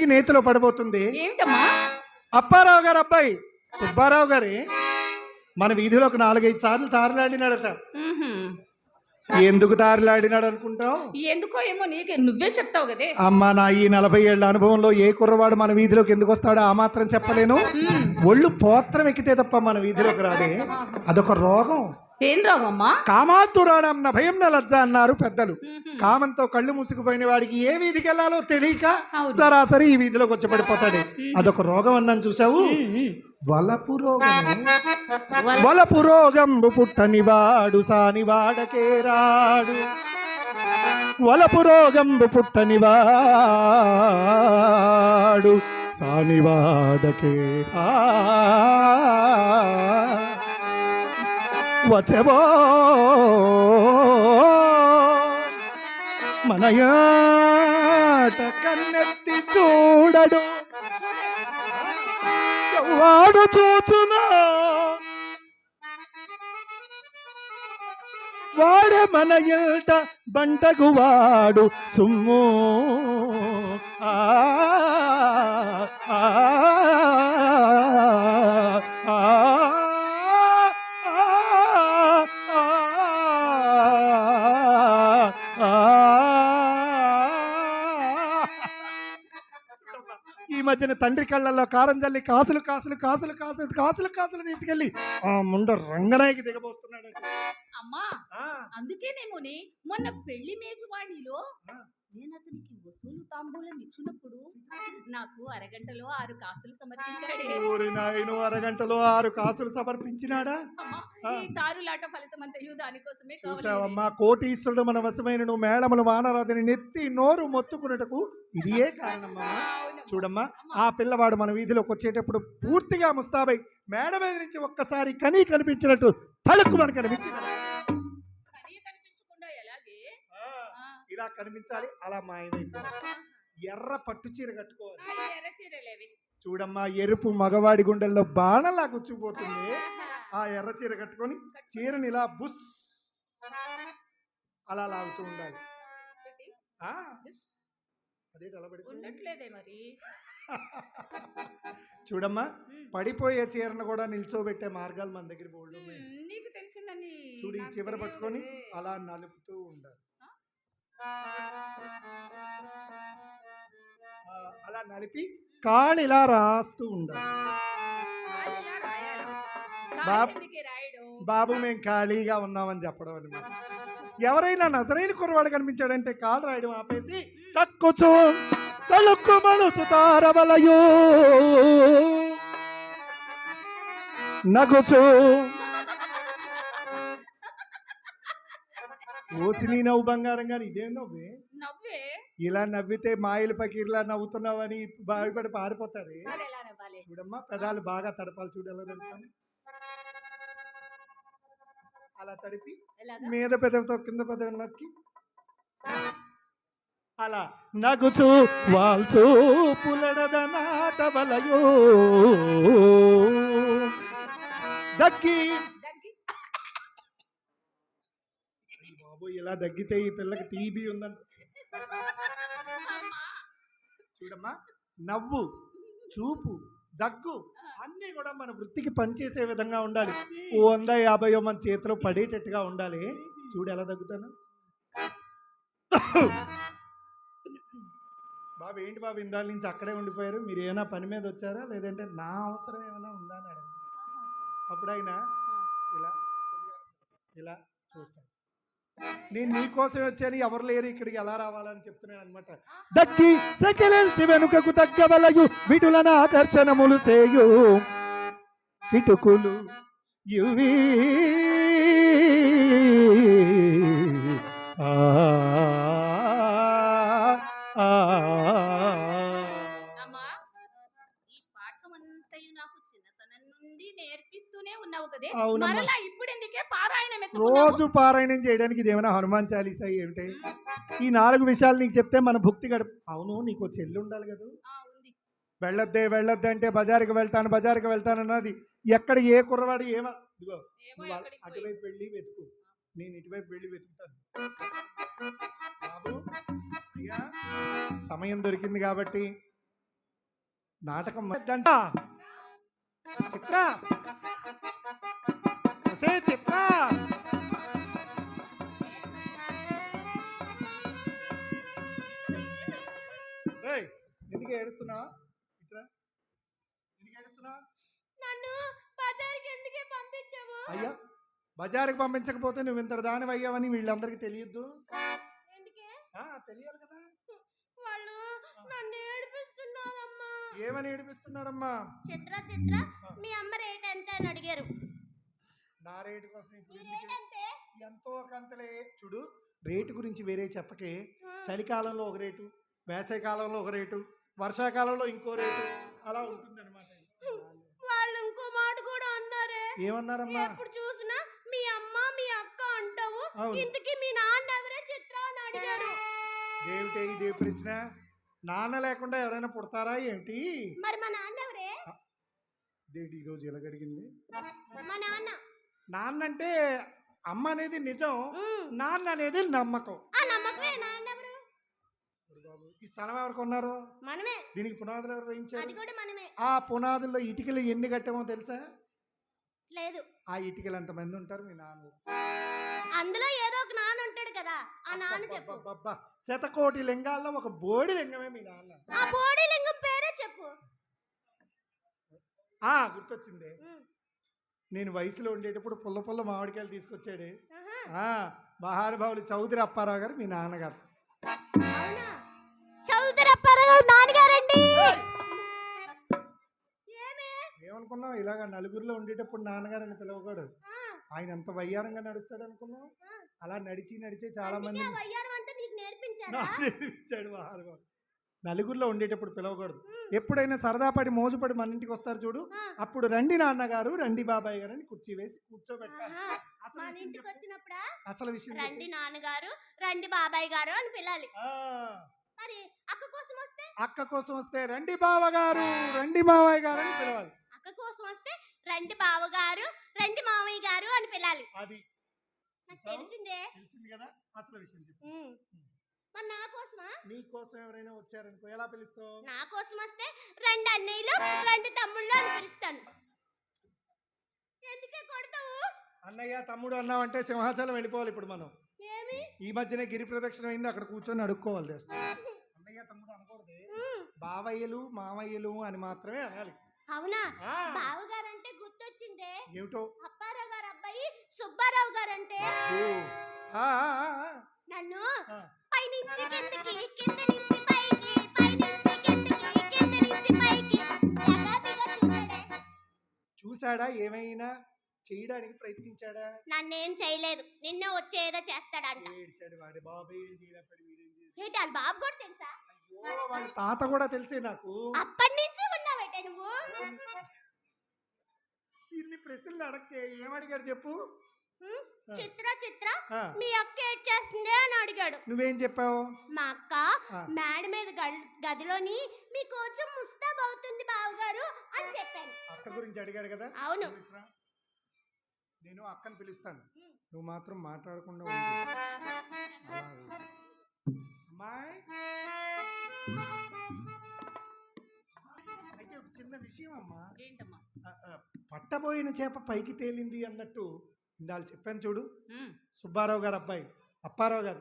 ఈ నేతిలో పడబోతుంది. ఏమిటమ్మా అప్పారావు గారు అబ్బాయి. సుబ్బారావు గారి. మన వీధిలో ఒక నాలుగైదు సార్లు తారలాడినాడట. ఎందుకు తారలాడినాడు అనుకుంటావు ఎందుకో ఏమో నీకే నువ్వే చెప్తావు కదే. అమ్మా నా ఈ నలభై ఏళ్ళ అనుభవంలో ఏ కుర్రవాడు మన వీధిలోకి ఎందుకు వస్తాడో ఆ మాత్రం చెప్పలేను. ఒళ్ళు పోత్రం ఎక్కితే తప్ప మన వీధిలోకి రాడే అదొక రోగం. ఏం రోగమ్మా కామాతురాణం న భయం న లజ్జ అన్నారు పెద్దలు. కామంతో కళ్ళు మూసుకుపోయిన వాడికి ఏ వీధికి వెళ్ళాలో తెలియక. సరాసరి ఈ వీధిలోకి వచ్చి పడిపోతాడు. అదొక రోగం అన్నాను చూసావు వలపు రోగం వలపు వాడు సాని వాడకే రాడు. వలపు రోగంబు పుట్టని వాడు సాని వాడకే వచ్చబో మనయాట కన్నెత్తి చూడడు. వాడు చూచునా? వాడే మన ఎల్ట బంటగువాడు సుమ్ము. ఆ, ఆ, మధ్యన తండ్రి కళ్ళల్లో కారం జల్లి కాసులు కాసులు కాసులు కాసులు కాసులు కాసులు తీసుకెళ్ళి ఆ ముండ రంగనాయకి దిగబోస్తున్నాడు అమ్మా అందుకేనేమోనే మొన్న పెళ్ళి మేజువాణిలో నేను వసూలు తాంబూలం ఇచ్చినప్పుడు నాకు అరగంటలో ఆరు కాసులు సమర్పించాడే. అరగంటలో ఆరు కాసులు సమర్పించినాడా. ఈ తారులాట ఫలితం అంతయు దానికోసమే చూసావమ్మా కోటీశ్వరుడు మన వశమైన నువ్వు మేళములు వానరాదని నెత్తి నోరు మొత్తుకున్నటకు ఇదియే కారణమ్మా. చూడమ్మా ఆ పిల్లవాడు మన వీధిలోకి వచ్చేటప్పుడు పూర్తిగా ముస్తాబై మేడ మీద నుంచి ఒక్కసారి కనీ కనిపించినట్టు తలుక్కు మనకు కనిపించింది ఇలా కనిపించాలి? అలా మాయమైపోవాలి. ఎర్ర పట్టు చీర కట్టుకోవాలి. చూడమ్మా ఎరుపు మగవాడి గుండెల్లో బాణలా గుచ్చుకుపోతుంది. ఆ ఎర్ర చీర కట్టుకొని చీరని ఇలా బుస్. అలా లాగుతూ ఉండాలి. మరి. చూడమ్మా. పడిపోయే చీరను కూడా నిల్చోబెట్టే మార్గాలు మన దగ్గర బోల్డ్ నీకు తెలిసిందని చూడు ఈ చివర పట్టుకొని. అలా నలుపుతూ ఉండాలి. అలా నలిపి కాళ్ళు ఇలా రాస్తూ ఉండాలి. కాళ్ళు. కాళ్ళు బాబ్- మేము ఖాళీగా ఉన్నామని చెప్పడం అనమాట ఎవరైనా నసరైన కుర్రవాడు కనిపించాడంటే కాలు రాయడం ఆపేసి తక్కుచు తలుక్కు మనసు తారవలయో. నగుచు ఓసి నీ నవ్వు బంగారం కానీ ఇదేం నవ్వే? నవ్వే. ఇలా నవ్వితే మాయల పకీర్లా నవ్వుతున్నావని బావిపడి పారిపోతారు? చూడమ్మా పెదాలు బాగా తడపాలి చూడు ఎలా తడుపుతాను అలా తడిపి మీద పెదవితో కింద పెదవి నొక్కి. అలా నగుచు వాల్చు పులడద నాటవలయో దక్కి ఇలా దగ్గితే ఈ పిల్లకి టీబీ ఉందంట. చూడమ్మా నవ్వు చూపు దగ్గు అన్నీ కూడా మన వృత్తికి పనిచేసే విధంగా ఉండాలి. ఓ వంద యాభై మన చేతిలో పడేటట్టుగా ఉండాలి. చూడు ఎలా దగ్గుతాను బాబు ఏంటి బాబు ఇందాల నుంచి అక్కడే ఉండిపోయారు? మీరు ఏమైనా పని మీద వచ్చారా? లేదంటే నా అవసరం ఏమైనా ఉందా అని అడగ అప్పుడైనా ఇలా ఇలా చూస్తాను నేను నీకోసం వచ్చాను ఎవరు లేరు ఇక్కడికి ఎలా రావాలని చెప్తున్నాను అనమాట దక్కి సకిలెల్సి వెనుకకు తగ్గవలయు విటులన ఆకర్షణములు చేయు. కిటుకులు యువి ఆ, ఆ, అమ్మా ఈ పాఠం అంతయు నాకు చిన్నతనం నుండి నేర్పిస్తూనే ఉన్నావు కదే. అవునమ్మా. మరలా ఇప్పుడు రోజు పారాయణం చేయడానికి ఇదేమైనా హనుమాన్ చాలీసా ఏమిటి? ఈ నాలుగు విషయాలు నీకు చెప్తే మన భక్తి గడప అవును నీకు చెల్లి ఉండాలి కదా. వెళ్ళొద్దే వెళ్ళొద్దే అంటే బజారుకి వెళ్తాను బజారుకి వెళ్తాను అన్నది ఎక్కడ ఏ కుర్రవాడు ఏమ ఇదిగో. అటువైపు వెళ్ళి వెతుకు. నేను ఇటువైపు వెళ్ళి వెతుకుతాను. బాబు సమయం దొరికింది కాబట్టి నాటకం చిత్ర! ఎందుకు ఏడుస్తున్నావా? చిత్ర ఎందుకు ఏడుస్తున్నావా? నన్ను బజార్కి ఎందుకే పంపించావు? అయ్యా బజారుకి పంపించకపోతే నువ్వు ఇంత దాని అయ్యావని వీళ్ళందరికీ తెలియద్దు. ఎందుకే? ఆ, తెలియాలి కదా. వాళ్ళు నన్ను ఏడిపిస్తున్నారమ్మా. ఏమని ఏడిపిస్తున్నాడమ్మా చిత్ర చిత్ర మీ అమ్మ రేట్ ఎంత అని అడిగారు. నా రేటు కోసం ఇప్పుడు ఎందుకు ఎంతో కంతలే. చూడు రేటు గురించి వేరే చెప్పకే. చలికాలంలో ఒక రేటు వేసవి కాలంలో ఒక రేటు వర్షాకాలంలో ఇంకో రేటు అలా ఉంటుంది అనమాట వాళ్ళు ఇంకో మాట కూడా అన్నారే. ఏమన్నారమ్మా? ఎప్పుడు చూసినా మీ అమ్మ మీ అక్క అంటావు. ఇంతకీ మీ నాన్న ఎవరే? చిత్ర అని అడిగారు. దేవుటే ఇదే ప్రశ్న. నాన్న లేకుండా ఎవరైనా పుడతారా ఏంటి? మరి మా నాన్న ఎవరే? దేటి ఈరోజు ఎలాగడిగింది మా నాన్న. నాన్న అంటే అమ్మ అనేది నిజం. నాన్న అనేది నమ్మకం ఈ స్థలం ఎవరు కొన్నారు? మనమే. దీనికి పునాదులు ఎవరు వేయించారు? కూడా మనమే. ఆ పునాదుల్లో ఇటుకలు ఎన్ని కట్టామో తెలుసా? లేదు. ఆ ఇటుకలు ఎంతమంది ఉంటారు? మీ నాన్న. అందులో ఏదో ఒక నాన్న ఉంటాడు కదా ఆ నాన్న చెప్పు. శతకోటి లింగాల్లో ఒక బోడి లింగమే మీ నాన్న. ఆ బోడీ లింగం పేరే చెప్పు. ఆ గుర్తొచ్చింది. నేను వయసులో ఉండేటప్పుడు పుల్ల పుల్ల మామిడికాయలు తీసుకొచ్చాడు. మహానుభావులు చౌదరి అప్పారావు గారు మీ నాన్నగారు. చౌదరి అప్పారావు నాన్నగారండి? ఏమే? ఏమనుకున్నావు? ఇలాగ నలుగురిలో ఉండేటప్పుడు నాన్నగారని పిలవకూడదు. ఆ, ఆయన ఎంత వయ్యారంగా నడుస్తాడు అనుకున్నావు. అలా నడిచి నడిచే చాలా మంది అంతా నేర్పించాడు మహానుభావుడు. నలుగురిలో ఉండేటప్పుడు పిలవకూడదు. ఎప్పుడైనా సరదాపడి మోజుపడి మన ఇంటికి వస్తారు చూడు. అప్పుడు రండి నాన్నగారు రండి బాబాయ్ గారు అని కుర్చీ వేసి కూర్చోబెట్టాలి. అసలు విషయం. రండి నాన్నగారు రండి బాబాయ్ గారు అని పిలాలి. మరి అక్క కోసం వస్తే? అక్క కోసం వస్తే రండి బావగారు రండి మావయ్య గారు అని పిలవాలి. అక్క కోసం వస్తే రండి బావగారు రండి మామయ్య గారు అని పిలాలి. అది? తెలిసిందే. తెలిసింది కదా? అసలు విషయం. మరి నా కోసమా? నీ కోసం ఎవరైనా వచ్చారనుకో ఎలా పిలుస్తావు? నా కోసం వస్తే రెండు అన్నయ్యలు రెండు తమ్ముళ్ళు అని పిలుస్తాను. ఎందుకే కొడతావు? అన్నయ్య తమ్ముడు అన్నావంటే సింహాచలం వెళ్ళిపోవాలి ఇప్పుడు మనం. ఏమి? ఈ మధ్యనే గిరి ప్రదక్షిణ అయింది అక్కడ కూర్చొని అడుక్కోవాలి అన్నయ్య తమ్ముడు అనకూడదు. బావయ్యలు మామయ్యలు అని మాత్రమే అనాలి. అవునా? ఆ, బావగారంటే గుర్తొచ్చిందే. ఏమిటో? అప్పారావు గారు అబ్బాయి సుబ్బారావు గారంటే. ఓ, ఆ, ఆ, ఆ, ఆ. నన్ను ఆ. చూసాడే ఏమైనా చేయడానికి ప్రయత్నించాడా? నన్నేం చేయలేదు. నిన్న వచ్చేదో చేస్తాడంట. ఏడ్చాడు వాడి బాబాయ్ ఏం చేయలేపాడు వీడేం చేశాడు? ఏంటి వాళ్ళ బాబు కూడా తెలుసా? అయ్యో వాళ్ళ తాత కూడా తెలిసే నాకు. అప్పటి నుంచి ఉన్నావేట నువ్వు? ఇన్ని ప్రశ్నలు అడగకే ఏమడిగాడు చెప్పు. చిత్ర చిత్ర మీ అక్క ఏడ్ చేస్తుంది? అని అడిగాడు. నువ్వేం చెప్పావు? మా అక్క. మేడ మీద గదిలోని మీ కొంచెం ముస్తాబ్ అవుతుంది బావగారు అని చెప్పాను. అక్క గురించి అడిగాడు కదా. అవును. నేను అక్కని పిలుస్తాను. నువ్వు మాత్రం మాట్లాడకుండా. అమ్మాయి. అయితే ఒక చిన్న విషయం అమ్మా. పట్టబోయిన చేప పైకి తేలింది అన్నట్టు ఇందాలు చెప్పాను చూడు. సుబ్బారావు గారు అబ్బాయి అప్పారావు గారు.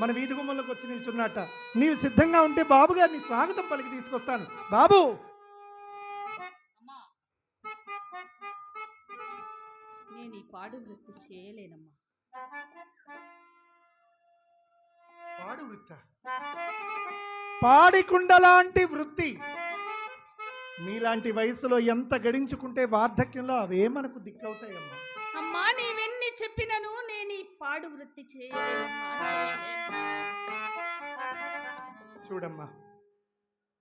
మన వీధి గుమ్మంలోకి వచ్చి నిల్చున్నట్ట నీవు సిద్ధంగా ఉంటే బాబు గారిని స్వాగతం పలికి తీసుకొస్తాను. బాబు! నేను ఈ పాడు వృత్తి చేయలేనమ్మా. పాడు వృత్త? పాడికుండ లాంటి వృత్తి. మీలాంటి వయసులో ఎంత గడించుకుంటే వార్ధక్యంలో అవే మనకు దిక్కవుతాయమ్మా? చెప్పినను నేను ఈ పాడు వృత్తి చూడమ్మా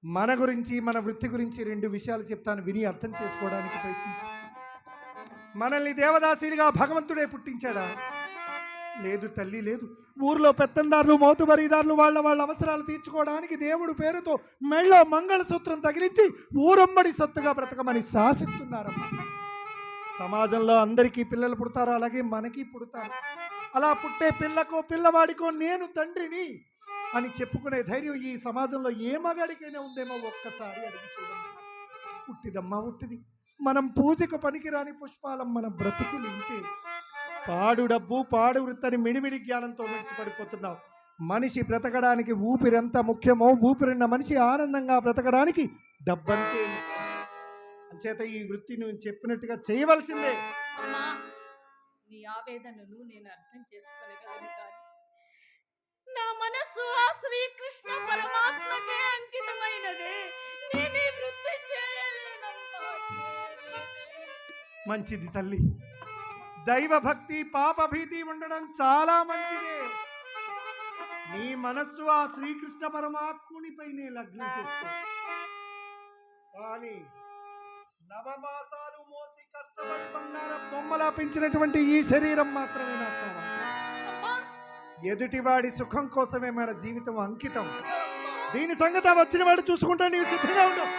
మన గురించి మన వృత్తి గురించి రెండు విషయాలు చెప్తాను విని అర్థం చేసుకోవడానికి ప్రయత్నించు. మనల్ని దేవదాసీలుగా భగవంతుడే పుట్టించాడా? లేదు తల్లి లేదు. ఊర్లో పెత్తందారులు మోతుబరీదారులు వాళ్ళ వాళ్ళ అవసరాలు తీర్చుకోవడానికి దేవుడు పేరుతో మెళ్ళో మంగళసూత్రం తగిలించి ఊరమ్మడి సొత్తుగా బ్రతకమని శాసిస్తున్నారమ్మా. సమాజంలో అందరికీ పిల్లలు పుడతారు అలాగే మనకి పుడతారు. అలా పుట్టే పిల్లకు పిల్లవాడికో నేను తండ్రిని అని చెప్పుకునే ధైర్యం ఈ సమాజంలో ఏ మగాడికైనా ఉందేమో ఒక్కసారి అడిగి చూడండి. ఉట్టిదమ్మా ఉట్టిది. మనం పూజకు పనికిరాని పుష్పాలం మన బ్రతుకులు ఇంతే. పాడు డబ్బు పాడు వృత్తని మిడిమిడి జ్ఞానంతో పడిపోతున్నావు మనిషి బ్రతకడానికి ఊపిరి ఎంత ముఖ్యమో ఊపిరిన్న మనిషి ఆనందంగా బ్రతకడానికి డబ్బంతే. ముఖ్యం. అంచేత ఈ వృత్తి నువ్వు చెప్పినట్టుగా చేయవలసిందే. నీ ఆవేదనను నేను అర్థం చేసుకోగలను కానీ నా మనస్సు ఆ శ్రీకృష్ణ పరమాత్మకే అంకితమైనదే. నేను ఈ వృత్తి చేయలేనమ్మా చేయలేనే. మంచిది తల్లి. దైవ భక్తి పాప భీతి ఉండడం చాలా మంచిదే. నీ మనస్సు ఆ శ్రీకృష్ణ పరమాత్మునిపైనే లగ్నం చేసుకో. కానీ నవమాసాలు మోసి కష్టపడి బంగారం బొమ్మలా పెంచినటువంటి ఈ శరీరం మాత్రమే నాకు కావాలి ఎదుటివాడి సుఖం కోసమే మన జీవితం అంకితం. దీని సంగతి వచ్చిన వాడు చూసుకుంటా నీవు సిద్ధంగా ఉండవు